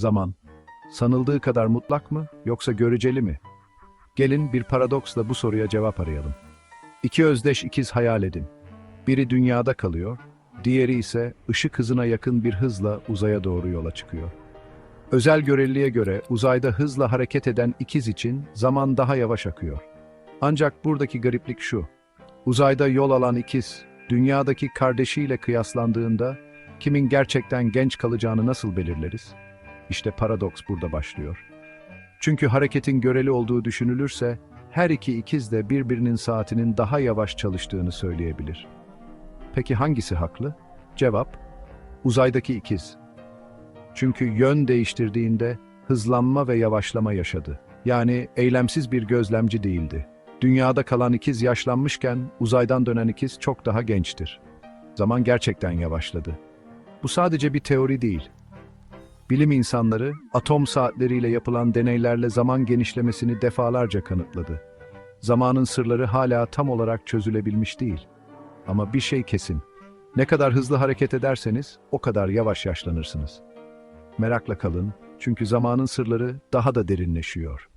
Zaman, sanıldığı kadar mutlak mı yoksa göreceli mi? Gelin bir paradoksla bu soruya cevap arayalım. İki özdeş ikiz hayal edin. Biri dünyada kalıyor, diğeri ise ışık hızına yakın bir hızla uzaya doğru yola çıkıyor. Özel göreliliğe göre uzayda hızla hareket eden ikiz için zaman daha yavaş akıyor. Ancak buradaki gariplik şu. Uzayda yol alan ikiz, dünyadaki kardeşiyle kıyaslandığında kimin gerçekten genç kalacağını nasıl belirleriz? İşte paradoks burada başlıyor. Çünkü hareketin göreli olduğu düşünülürse, her iki ikiz de birbirinin saatinin daha yavaş çalıştığını söyleyebilir. Peki hangisi haklı? Cevap, uzaydaki ikiz. Çünkü yön değiştirdiğinde hızlanma ve yavaşlama yaşadı. Yani eylemsiz bir gözlemci değildi. Dünyada kalan ikiz yaşlanmışken uzaydan dönen ikiz çok daha gençtir. Zaman gerçekten yavaşladı. Bu sadece bir teori değil. Bilim insanları atom saatleriyle yapılan deneylerle zaman genişlemesini defalarca kanıtladı. Zamanın sırları hala tam olarak çözülebilmiş değil. Ama bir şey kesin. Ne kadar hızlı hareket ederseniz o kadar yavaş yaşlanırsınız. Merakla kalın çünkü zamanın sırları daha da derinleşiyor.